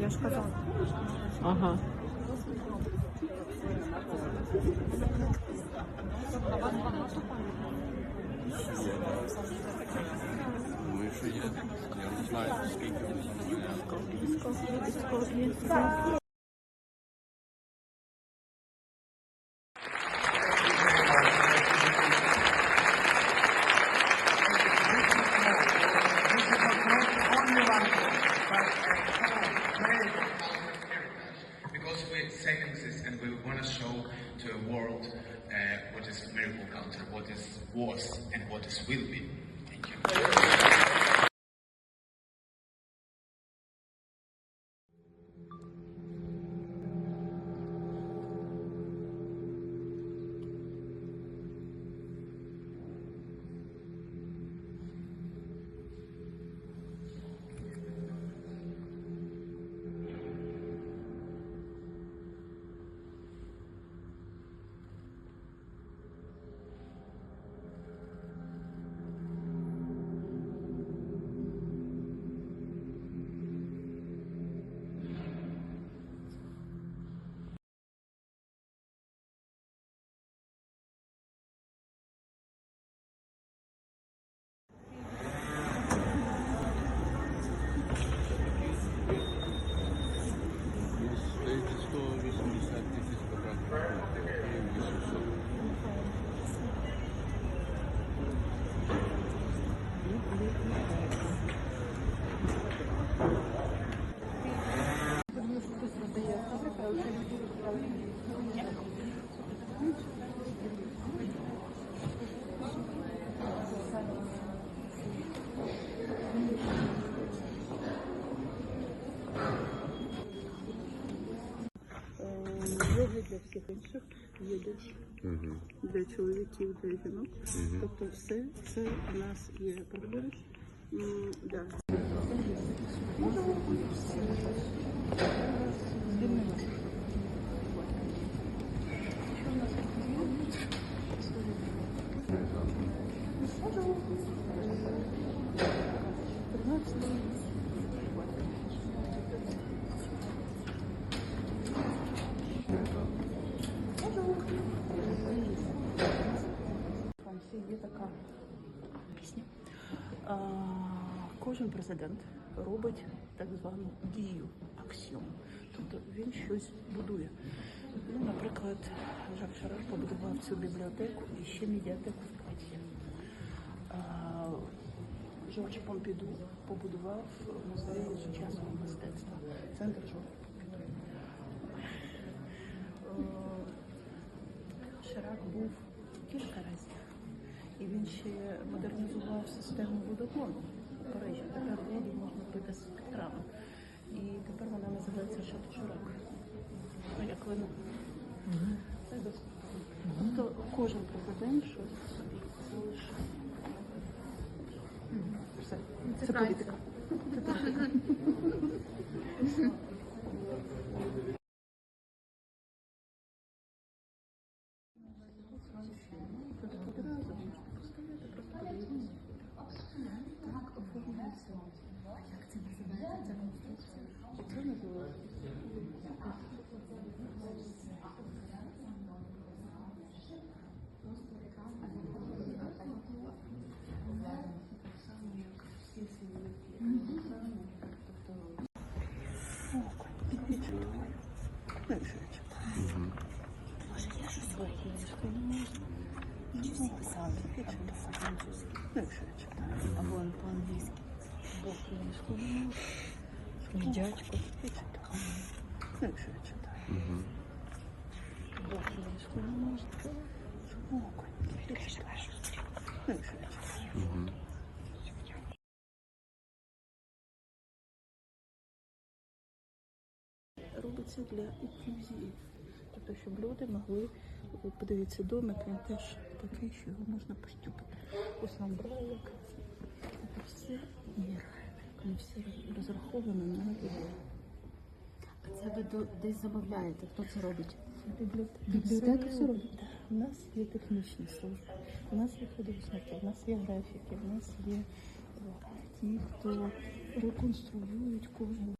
Я ж казала. Ага. Думаю, що є. Я не знаю, скільки with me. Вигляд для всіх інших є Угу. Для чоловіків, для жінок. Тобто все це у нас є. М, Да. Пісня. А, Кожен президент робить так звану дію, аксіон. Тобто він щось будує. Ну, наприклад, Жак Шарар побудував цю бібліотеку і ще медіатеку в Паті. Жорж Помпіду побудував музей сучасного мистецтва. Центр Жорж Помпіду. Ширак був він ще модернізував систему водогону в Парижі. Тепер воду можна пити з крана. І тепер вона називається Шато Ширак. Ну, як вино. Це доступно. Тобто кожен президент щось собі залишив. Все. Це. Це політика. Тут одразу можна поставити, просто подивитися. Так оформляється. Як це називається? Дядько. Ну, якщо я читаю. Ну, якщо я читаю. Робиться для інклюзії. Тобто, щоб люди могли подивитися домик, він теж такий, що його можна пощупати. Ось нам брайлик. Це все міра. Вони все розраховано на людей. А це ви до- десь замовляєте? Хто це робить? Бібліотека. Бібліотека все робить? У нас є технічні служби, у нас є художники, у нас є графіки, у нас є ті, хто реконструюють кожен.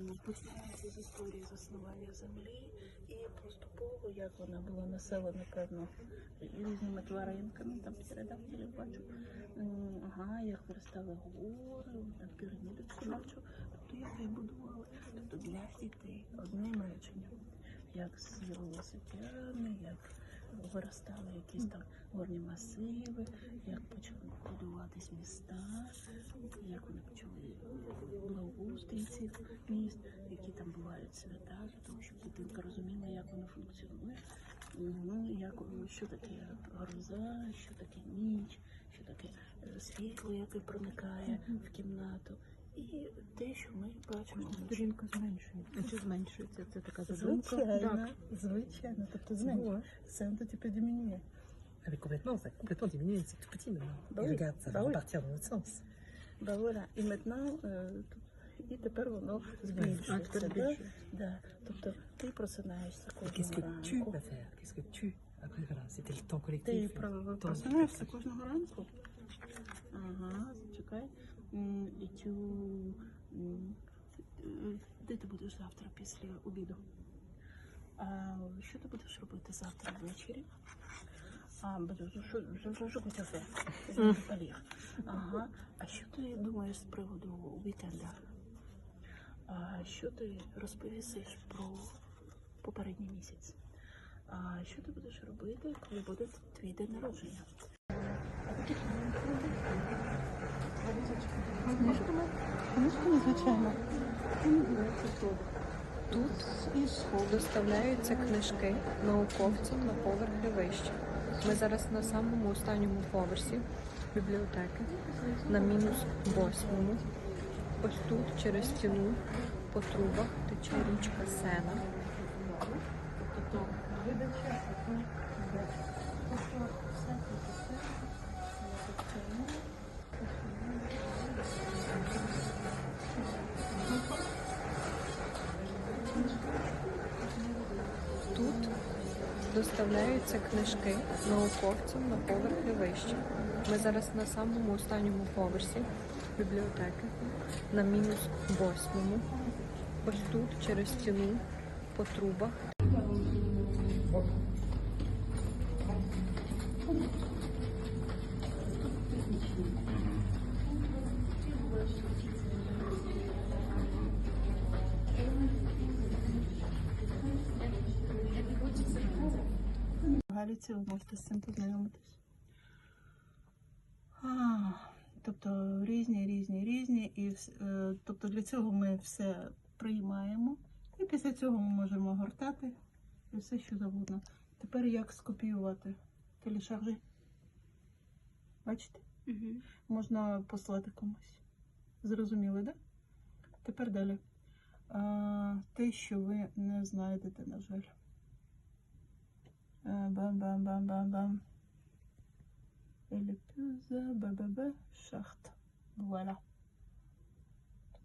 Починається з історії заснування землі і поступово, як вона була населена, певно, різними тваринками, там птеродактилів бачу. Ага, як виростали гори, там піраміди бачу. Тобто як їх будували. Тобто для дітей одним реченням, як океани, як виростали якісь там горні масиви, як почали будуватись міста, як вони почали благоустрій цих міст, які там бувають свята, для того, щоб дитинка розуміла, як воно функціонує. Ну, як, що таке гроза, що таке ніч, що таке е, світло, яке проникає в кімнату. І те, що ми бачимо. Сторінка зменшується. Чи зменшується? Це така задумка. Звичайно, звичайно, тобто зменшує. Це типу. Ah, mais complètement, ça a complètement diminué, c'est tout petit maintenant. Bah Et oui, regarde, ça va oui. dans l'autre sens. Да, voilà. І maintenant, е, і тепер воно збільшується. тепер да? Да. Тобто ти просинаєшся Et qu'est-ce que tu vas faire Qu'est-ce que tu Après, voilà, c'était le temps collectif. temps просинаєшся кожного ранку? Ага, зачекай. Цю... Де ти будеш завтра після обіду? А що ти будеш робити завтра ввечері? А, що кафе. Ага. А що ти думаєш з приводу вікенда? А що ти розповісиш про попередній місяць? А що ти будеш робити, коли буде твій день народження? Звичайно. Тут доставляються книжки науковцям на поверхи вище. Ми зараз на самому останньому поверсі бібліотеки, на мінус восьмому. Ось тут через стіну по трубах тече річка Сена. Доставляються книжки науковцям на поверхи вище. Ми зараз на самому останньому поверсі бібліотеки, на мінус восьмому. Ось тут через стіну по трубах Галіці ви можете з цим познайомитись. А, тобто різні, різні, різні. І, е, тобто для цього ми все приймаємо. І після цього ми можемо гортати і все, що завгодно. Тепер як скопіювати телешаржі? Бачите? Можна послати комусь. Зрозуміли, так? Да? Тепер далі. А, те, що ви не знайдете, на жаль. Бам-бам-бам-бам-бам. Елепюза, БББ, шахт. Вуаля.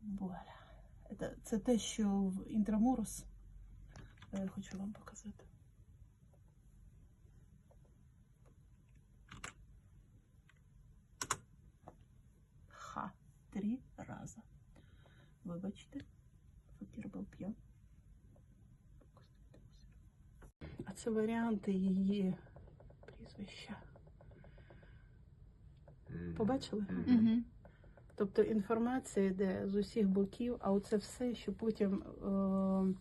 Вуаля. Це, це те, що в Інтрамурус. Е, Хочу вам показати. Ха. Три рази. Вибачте. Це варіанти її прізвища. Побачили? Тобто інформація йде з усіх боків, а оце все, що потім е,